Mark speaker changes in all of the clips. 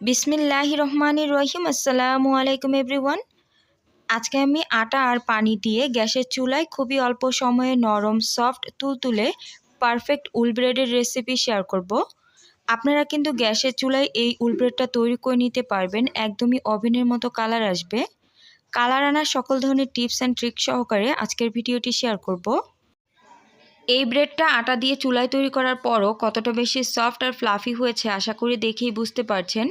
Speaker 1: বিসমিল্লাহ রহমানির রহিম, আসসালামু আলাইকুম এভরিওয়ান আজকে আমি আটা আর পানি দিয়ে গ্যাসের চুলায় খুবই অল্প সময়ে নরম, সফট, তুলতুলে, পারফেক্ট উল ব্রেডের রেসিপি শেয়ার করব। আপনারা কিন্তু গ্যাসের চুলায় এই উল ব্রেডটা তৈরি করে নিতে পারবেন, একদমই ওভেনের মতো কালার আসবে কালার আনার সকল ধরনের টিপস অ্যান্ড ট্রিক সহকারে আজকের ভিডিওটি শেয়ার করব। এই ব্রেডটা আটা দিয়ে চুলায় তৈরি করার পরও কতটা বেশি সফট আর ফ্লাফি হয়েছে আশা করি দেখেই বুঝতে পারছেন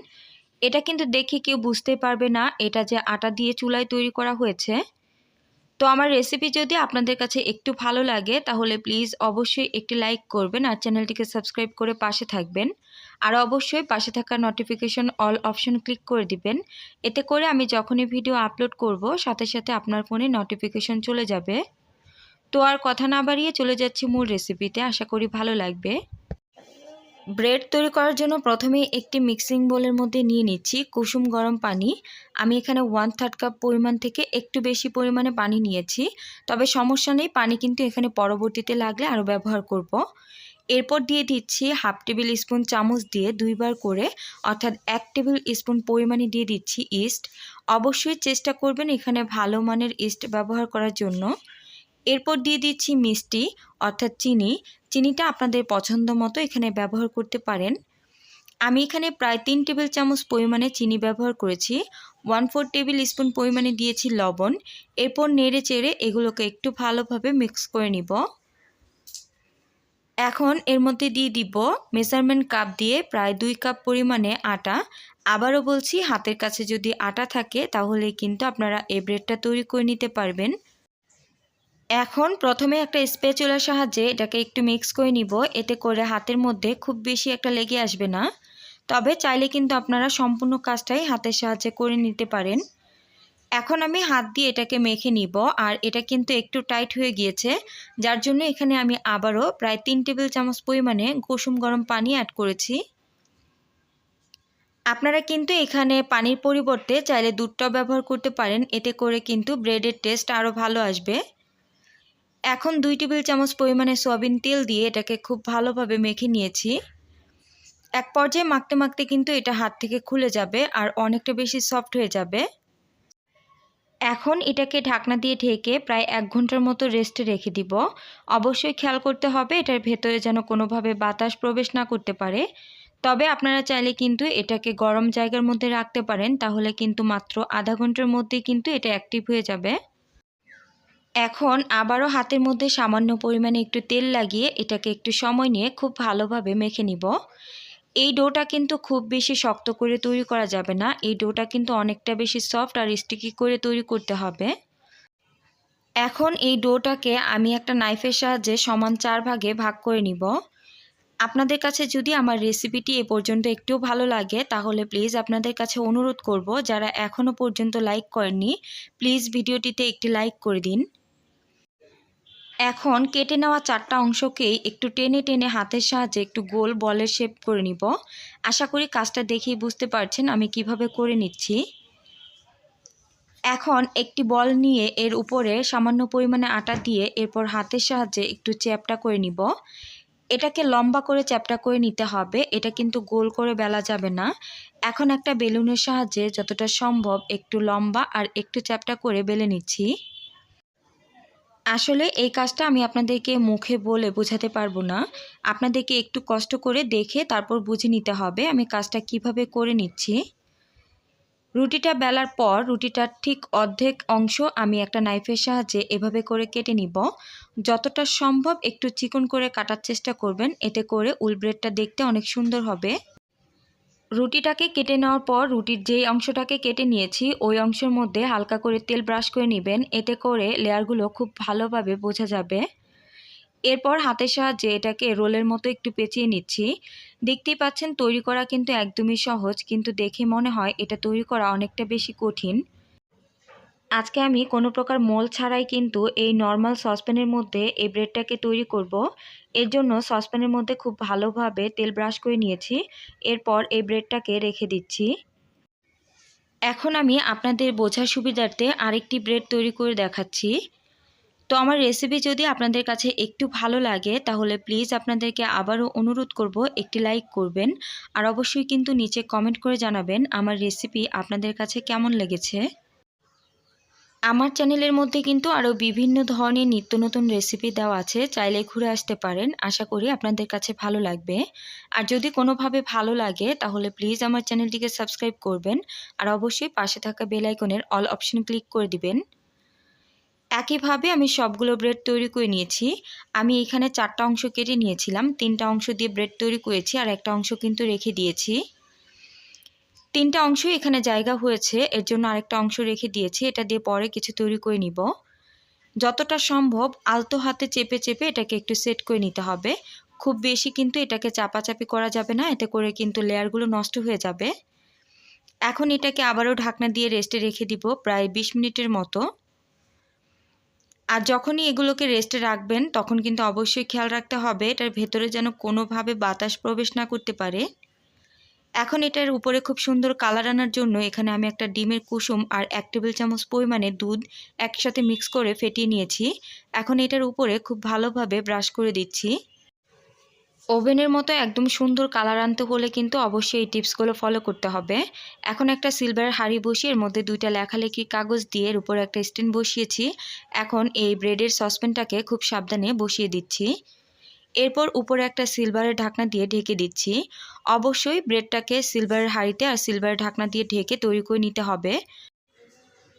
Speaker 1: এটা কিন্তু দেখে কেউ বুঝতে পারবে না এটা যে আটা দিয়ে চুলায় তৈরি করা হয়েছে। তো আমার রেসিপি যদি আপনাদের কাছে একটু ভালো লাগে, তাহলে প্লিজ অবশ্যই একটি লাইক করবেন আর চ্যানেলটিকে সাবস্ক্রাইব করে পাশে থাকবেন। আর অবশ্যই পাশে থাকা নোটিফিকেশন অল অপশন ক্লিক করে দিবেন। এতে করে আমি যখনই ভিডিও আপলোড করব, সাথে সাথে আপনার ফোনে নোটিফিকেশন চলে যাবে। তো আর কথা না বাড়িয়ে চলে যাচ্ছি মূল রেসিপিতে আশা করি ভালো লাগবে। ব্রেড তৈরি করার জন্য প্রথমে একটি মিক্সিং বোলের মধ্যে নিয়ে নিচ্ছি কুসুম গরম পানি। আমি এখানে ওয়ান থার্ড কাপ পরিমাণ থেকে একটু বেশি পরিমাণে পানি নিয়েছি। তবে সমস্যা নেই, পানি কিন্তু এখানে পরবর্তীতে লাগলে আরও ব্যবহার করব। এরপর দিয়ে দিচ্ছি হাফ টেবিল স্পুন চামচ দিয়ে দুইবার করে, অর্থাৎ এক টেবিল স্পুন পরিমাণে দিয়ে দিচ্ছি ইস্ট অবশ্যই চেষ্টা করবেন এখানে ভালো মানের ইস্ট ব্যবহার করার জন্য। এরপর দিয়ে দিচ্ছি মিষ্টি, অর্থাৎ চিনি। চিনিটা আপনাদের পছন্দ মতো এখানে ব্যবহার করতে পারেন। আমি এখানে প্রায় তিন টেবিল চামচ পরিমাণে চিনি ব্যবহার করেছি। ওয়ান ফোর টেবিল স্পুন পরিমাণে দিয়েছি লবণ। এরপর নেড়ে চেড়ে এগুলোকে একটু ভালোভাবে মিক্স করে নিব। এখন এর মধ্যে দিয়ে দিব মেজারমেন্ট কাপ দিয়ে প্রায় দুই কাপ পরিমাণে আটা। আবারও বলছি, হাতের কাছে যদি আটা থাকে তাহলে কিন্তু আপনারা এই ব্রেডটা তৈরি করে নিতে পারবেন। এখন প্রথমে একটা স্পেচুলার সাহায্যে এটাকে একটু মিক্স করে নিব। এতে করে হাতের মধ্যে খুব বেশি একটা লেগে আসবে না। তবে চাইলে কিন্তু আপনারা সম্পূর্ণ কাজটাই হাতের সাহায্যে করে নিতে পারেন। এখন আমি হাত দিয়ে এটাকে মেখে নিব আর এটা কিন্তু একটু টাইট হয়ে গিয়েছে। যার জন্য এখানে আমি আবারও প্রায় তিন টেবিল চামচ পরিমাণে কুসুম গরম পানি অ্যাড করেছি। আপনারা কিন্তু এখানে পানির পরিবর্তে চাইলে দুধটাও ব্যবহার করতে পারেন। এতে করে কিন্তু ব্রেডের টেস্ট আরও ভালো আসবে। এখন দুই টেবিল চামচ পরিমাণে সয়াবিন তেল দিয়ে এটাকে খুব ভালোভাবে মেখে নিয়েছি। এক পর্যায়ে মাখতে মাখতে কিন্তু এটা হাত থেকে খুলে যাবে আর অনেকটা বেশি সফট হয়ে যাবে। এখন এটাকে ঢাকনা দিয়ে ঢেকে প্রায় এক ঘণ্টার মতো রেস্টে রেখে দিব। অবশ্যই খেয়াল করতে হবে এটার ভেতরে যেন কোনোভাবে বাতাস প্রবেশ না করতে পারে। তবে আপনারা চাইলে কিন্তু এটাকে গরম জায়গার মধ্যে রাখতে পারেন, তাহলে কিন্তু মাত্র আধা ঘণ্টার মধ্যেই কিন্তু এটা অ্যাক্টিভ হয়ে যাবে। এখন আবারও হাতের মধ্যে সামান্য পরিমাণে একটু তেল লাগিয়ে এটাকে একটু সময় নিয়ে খুব ভালোভাবে মেখে নিব। এই ডোটা কিন্তু খুব বেশি শক্ত করে তৈরি করা যাবে না। এই ডোটা কিন্তু অনেকটা বেশি সফট আর স্টিকি করে তৈরি করতে হবে। এখন এই ডোটাকে আমি একটা নাইফের সাহায্যে সমান চার ভাগে ভাগ করে নিব। আপনাদের কাছে যদি আমার রেসিপিটি এ পর্যন্ত একটু ভালো লাগে, তাহলে প্লিজ আপনাদের কাছে অনুরোধ করব, যারা এখনও পর্যন্ত লাইক করেননি প্লিজ ভিডিওটিতে একটি লাইক করে দিন। এখন কেটে নেওয়া চারটা অংশকেই একটু টেনে টেনে হাতের সাহায্যে একটু গোল বলের শেপ করে নিব। আশা করি কাজটা দেখেই বুঝতে পারছেন আমি কীভাবে করে নিচ্ছি। এখন একটি বল নিয়ে এর উপরে সামান্য পরিমাণে আটা দিয়ে এরপর হাতের সাহায্যে একটু চ্যাপটা করে নিব। এটাকে লম্বা করে চ্যাপটা করে নিতে হবে, এটা কিন্তু গোল করে বেলা যাবে না। এখন একটা বেলুনের সাহায্যে যতটা সম্ভব একটু লম্বা আর একটু চ্যাপটা করে বেলে নিচ্ছি। আসলে এই কাজটা আমি আপনাদেরকে মুখে বলে বোঝাতে পারব না। আপনাদেরকে একটু কষ্ট করে দেখে তারপর বুঝে নিতে হবে আমি কাজটা কীভাবে করে নিচ্ছি। রুটিটা বেলার পর, রুটিটার ঠিক অর্ধেক অংশ আমি একটা নাইফের সাহায্যে এভাবে করে কেটে নিব। যতটা সম্ভব একটু চিকন করে কাটার চেষ্টা করবেন, এতে করে উল ব্রেডটা দেখতে অনেক সুন্দর হবে। রুটিটাকে কেটে নেওয়ার পর রুটির যেই অংশটাকে কেটে নিয়েছি, ওই অংশের মধ্যে হালকা করে তেল ব্রাশ করে নেবেন। এতে করে লেয়ারগুলো খুব ভালোভাবে বোঝা যাবে। এরপর হাতের সাহায্যে এটাকে রোলের মতো একটু পেঁচিয়ে নিচ্ছি। দেখতেই পাচ্ছেন তৈরি করা কিন্তু একদমই সহজ, কিন্তু দেখে মনে হয় এটা তৈরি করা অনেকটা বেশি কঠিন। আজকে আমি কোনো প্রকার মোল ছাড়াই কিন্তু এই নর্মাল সসপ্যানের মধ্যে এই ব্রেডটাকে তৈরি করব। এর জন্য সসপ্যানের মধ্যে খুব ভালোভাবে তেল ব্রাশ করে নিয়েছি। এরপর এই ব্রেডটাকে রেখে দিচ্ছি। এখন আমি আপনাদের বোঝার সুবিধার্থে আরেকটি ব্রেড তৈরি করে দেখাচ্ছি। তো আমার রেসিপি যদি আপনাদের কাছে একটু ভালো লাগে, তাহলে প্লিজ আপনাদেরকে আবারও অনুরোধ করব একটি লাইক করবেন। আর অবশ্যই কিন্তু নিচে কমেন্ট করে জানাবেন আমার রেসিপি আপনাদের কাছে কেমন লেগেছে। আমার চ্যানেলের মধ্যে কিন্তু আরও বিভিন্ন ধরনের নিত্য নতুন রেসিপি দেওয়া আছে, চাইলে ঘুরে আসতে পারেন। আশা করি আপনাদের কাছে ভালো লাগবে। আর যদি কোনোভাবে ভালো লাগে, তাহলে প্লিজ আমার চ্যানেলটিকে সাবস্ক্রাইব করবেন। আর অবশ্যই পাশে থাকা বেলাইকনের অল অপশন ক্লিক করে দিবেন। একইভাবে আমি সবগুলো ব্রেড তৈরি করে নিয়েছি। আমি এখানে চারটা অংশ কেটে নিয়েছিলাম। তিনটা অংশ দিয়ে ব্রেড তৈরি করেছি আর একটা অংশ কিন্তু রেখে দিয়েছি। তিনটা অংশ এখানে জায়গা হয়েছে, এর জন্য আরেকটা অংশ রেখে দিয়েছি, এটা দিয়ে পরে কিছু তৈরি করে নিব। যতটা সম্ভব আলতো হাতে চেপে চেপে এটাকে একটু সেট করে নিতে হবে। খুব বেশি কিন্তু এটাকে চাপাচাপি করা যাবে না, এতে করে কিন্তু লেয়ারগুলো নষ্ট হয়ে যাবে। এখন এটাকে আবারও ঢাকনা দিয়ে রেস্টে রেখে দিব প্রায় বিশ মিনিটের মতো। আর যখনই এগুলোকে রেস্টে রাখবেন, তখন কিন্তু অবশ্যই খেয়াল রাখতে হবে, এটার ভেতরে যেন কোনোভাবে বাতাস প্রবেশ না করতে পারে। এখন এটার উপরে খুব সুন্দর কালার আনার জন্য এখানে আমি একটা ডিমের কুসুম আর এক টেবিল চামচ পরিমাণে দুধ একসাথে মিক্স করে ফেটিয়ে নিয়েছি। এখন এটার উপরে খুব ভালোভাবে ব্রাশ করে দিচ্ছি। ওভেনের মতো একদম সুন্দর কালার আনতে হলে কিন্তু অবশ্যই এই টিপসগুলো ফলো করতে হবে। এখন একটা সিলভার হাঁড়ি বসিয়ে এর মধ্যে দুইটা লেখালেখি কাগজ দিয়ে এর উপরে একটা স্ট্যান্ড বসিয়েছি। এখন এই ব্রেডের সসপ্যানটাকে খুব সাবধানে বসিয়ে দিচ্ছি। এরপর উপরে একটা সিলভারের ঢাকনা দিয়ে ঢেকে দিচ্ছি। অবশ্যই ব্রেডটাকে সিলভারের হাঁড়িতে আর সিলভারের ঢাকনা দিয়ে ঢেকে তৈরি করে নিতে হবে।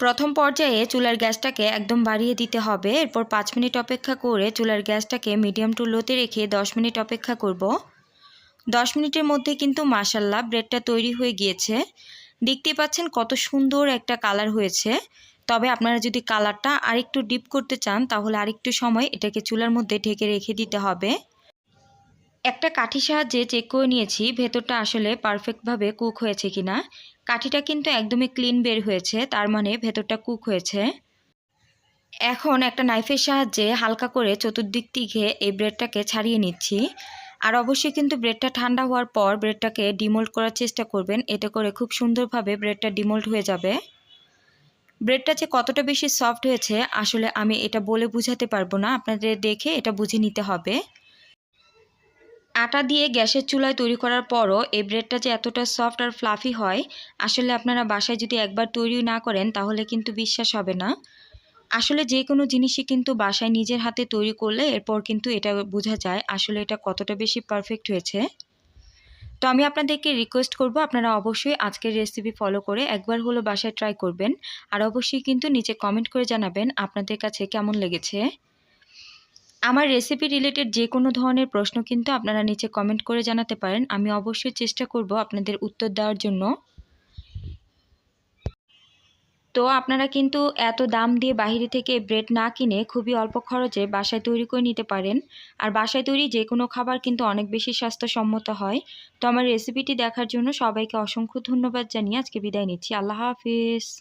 Speaker 1: প্রথম পর্যায়ে চুলার গ্যাসটাকে একদম বাড়িয়ে দিতে হবে। এরপর পাঁচ মিনিট অপেক্ষা করে চুলার গ্যাসটাকে মিডিয়াম টু লোতে রেখে দশ মিনিট অপেক্ষা করব। দশ মিনিটের মধ্যে কিন্তু মাসাল্লাহ ব্রেডটা তৈরি হয়ে গিয়েছে। দেখতে পাচ্ছেন কত সুন্দর একটা কালার হয়েছে। তবে আপনারা যদি কালারটা আরেকটু ডিপ করতে চান, তাহলে আরেকটু সময় এটাকে চুলার মধ্যে ঢেকে রেখে দিতে হবে। একটা কাঠি সাহায্যে চেক করে নিয়েছি, ভেতরটা আসলে পারফেক্টভাবে কুক হয়েছে কিনা। কাঠিটা কিন্তু একদমই ক্লিন বের হয়েছে, তার মানে ভেতরটা কুক হয়েছে। এখন একটা নাইফের সাহায্যে হালকা করে চতুর্দিক থেকে এই ব্রেডটাকে ছাড়িয়ে নিচ্ছি। আর অবশ্যই কিন্তু ব্রেডটা ঠান্ডা হওয়ার পর ব্রেডটাকে ডিমোল্ড করার চেষ্টা করবেন, এতে করে খুব সুন্দরভাবে ব্রেডটা ডিমোল্ড হয়ে যাবে। ব্রেডটা যে কতটা বেশি সফট হয়েছে, আসলে আমি এটা বলে বুঝাতে পারব না। আপনাদের দেখে এটা বুঝে নিতে হবে। আটা দিয়ে গ্যাসের চুলায় তৈরি করার পরও এই ব্রেডটা যে এতটা সফট আর ফ্লাফি হয়, আসলে আপনারা বাসায় যদি একবার তৈরি না করেন, তাহলে কিন্তু বিশ্বাস হবে না। আসলে যে কোনো জিনিসই কিন্তু বাসায় নিজের হাতে তৈরি করলে এরপর কিন্তু এটা বোঝা যায় আসলে এটা কতটা বেশি পারফেক্ট হয়েছে। তো আমি আপনাদেরকে রিকোয়েস্ট করব, আপনারা অবশ্যই আজকের রেসিপি ফলো করে একবার হলো বাসায় ট্রাই করবেন। আর অবশ্যই কিন্তু নিচে কমেন্ট করে জানাবেন আপনাদের কাছে কেমন লেগেছে। আমার রেসিপি রিলেটেড যে কোনো ধরনের প্রশ্ন কিন্তু আপনারা নিচে কমেন্ট করে জানাতে পারেন। আমি অবশ্যই চেষ্টা করব আপনাদের উত্তর দেওয়ার জন্য। তো আপনারা কিন্তু এত দাম দিয়ে বাহিরে থেকে ব্রেড না কিনে খুবই অল্প খরচে বাসায় তৈরি করে নিতে পারেন। আর বাসায় তৈরি যে কোনো খাবার কিন্তু অনেক বেশি স্বাস্থ্যসম্মত হয়। তো আমার রেসিপিটি দেখার জন্য সবাইকে অসংখ্য ধন্যবাদ জানিয়ে আজকে বিদায় নিচ্ছি। আল্লাহ হাফিজ।